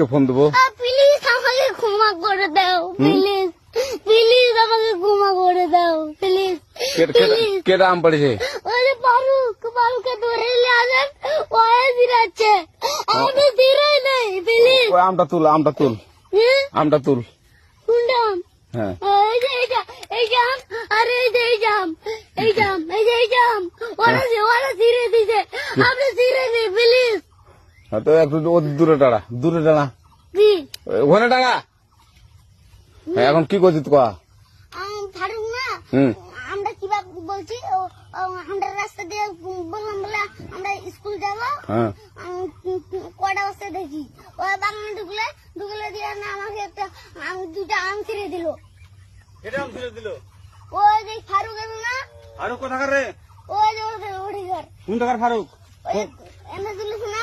পুলিশকে ফোন দেবো। প্লিজ আমাকে ক্ষমা করে দাও প্লিজ প্লিজ আমাকে ক্ষমা করে দাও প্লিজ কে- আম পড়েছে? যে ফারুক ফারুককে ধরে নিয়ে আসেন ওয়ে দিরাচ্ছে। আমাকে দিরাই নেই প্লিজ ওই আমটা তুল আমটা তুল। আমটা তুল। কুন্ডাম হ্যাঁ। এই যে এই যে এই জাম আরে এই যে এই জাম এই জাম এই যে এই জাম ওরা ওরা ছিঁড়ে দিছে দিন প্লিজ হ্যাঁ, তো একটু ও দূরে টাড়া দূরে টাড়া ওখানে টাঙা? হ্যাঁ, এখন কি করছিস কয়া আম, ফারুক না আমরা কীভাবে বলছি ও- ও, আমরা রাস্তা দিয়ে বললাম বলে আমরা স্কুল যাব। হ্যাঁ। কটা বস্তা দেখি? ওই বাগানে ঢুকলে ঢুকলে দিয়ে না আমাকে একটা আম দুটা আম ছিঁড়ে দিল। এটা আম ছিঁড়ে দিল? ওই যে ফারুক আছে না। ফারুক কোথাকার রে? ওই যে ওঠে ঘর কোন টাকার ফারুক? ওই এনে তুলিস না?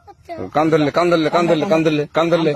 কান ধরলে কান ধরলে কান ধরলে কান ধরলে